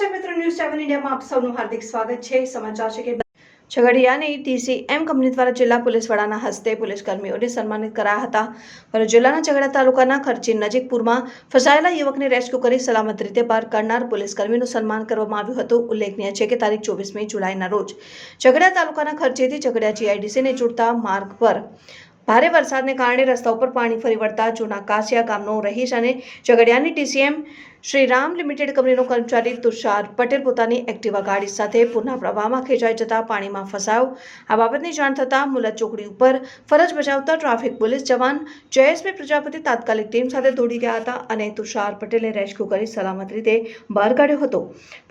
ઇન્ડિયામાં આપ સૌનું હાર્દિક સ્વાગત છે. સમાચાર છે કે ઝઘડિયાની ટીસીએમ કંપની દ્વારા જિલ્લા પોલીસ વડાના હસ્તે પોલીસ સન્માનિત કરાયા હતા. ભરૂચ જિલ્લાના ઝઘડા તાલુકાના ખર્ચી નજીક પૂરમાં ફસાયેલા યુવકને રેસ્ક્યુ કરી સલામત રીતે બહાર કાઢનાર પોલીસ સન્માન કરવામાં આવ્યું હતું. ઉલ્લેખનીય છે કે તારીખ ચોવીસમી જુલાઈના રોજ ઝઘડા તાલુકાના ખર્ચેથી ઝઘડિયા જીઆઈડીસીને જોડતા માર્ગ પર ભારે વરસાદને કારણે રસ્તા ઉપર પાણી ફરી વળતા જૂના કાસિયા ગામનો રહીશ અને ઝઘડિયાની ટીસીએમ શ્રીરામ લિમિટેડ કંપનીનો કર્મચારી તુષાર પટેલ પોતાની એક્ટિવા ગાડી સાથે પૂરના પ્રવાહમાં ખેંચાઈ જતા પાણીમાં ફસાયો. આ બાબતની જાણ થતાં મુલત ચોકડી ઉપર ફરજ બજાવતા ટ્રાફિક પોલીસ જવાન જયેશભાઈ પ્રજાપતિ તાત્કાલિક ટીમ સાથે દોડી ગયા હતા અને તુષાર પટેલને રેસ્ક્યુ કરી સલામત રીતે બહાર કાઢ્યો હતો.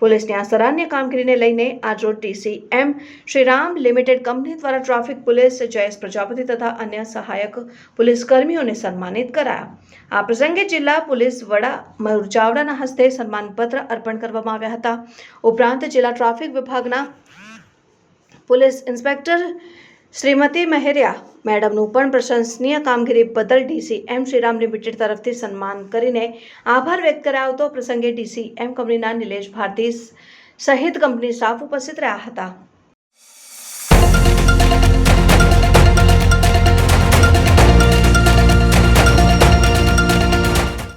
પોલીસની આ સરાહનીય કામગીરીને લઈને આજરોજ ટીસીએમ શ્રીરામ લિમિટેડ કંપની દ્વારા ટ્રાફિક પોલીસ જયેશ પ્રજાપતિ તથા અન્ય સહાયક પોલીસ કર્મીઓને સન્માનિત કરાયા. આ પ્રસંગે જિલ્લા પોલીસ વડા મયુર ચાવડાના હસ્તે સન્માનપત્ર અર્પણ કરવામાં આવ્યા હતા. ઉપરાંત જિલ્લા ટ્રાફિક વિભાગના પોલીસ ઇન્સ્પેક્ટર શ્રીમતી મહેરિયા મેડમનું પણ પ્રશંસનીય કામગીરી બદલ ડીસી એમ શ્રીરામ લિમિટેડ તરફથી સન્માન કરીને આભાર વ્યક્ત કરાયો હતો. પ્રસંગે ડીસી એમ કંપનીના નિલેશ ભારતી સહિત કંપની સ્ટાફ ઉપસ્થિત રહ્યા હતા.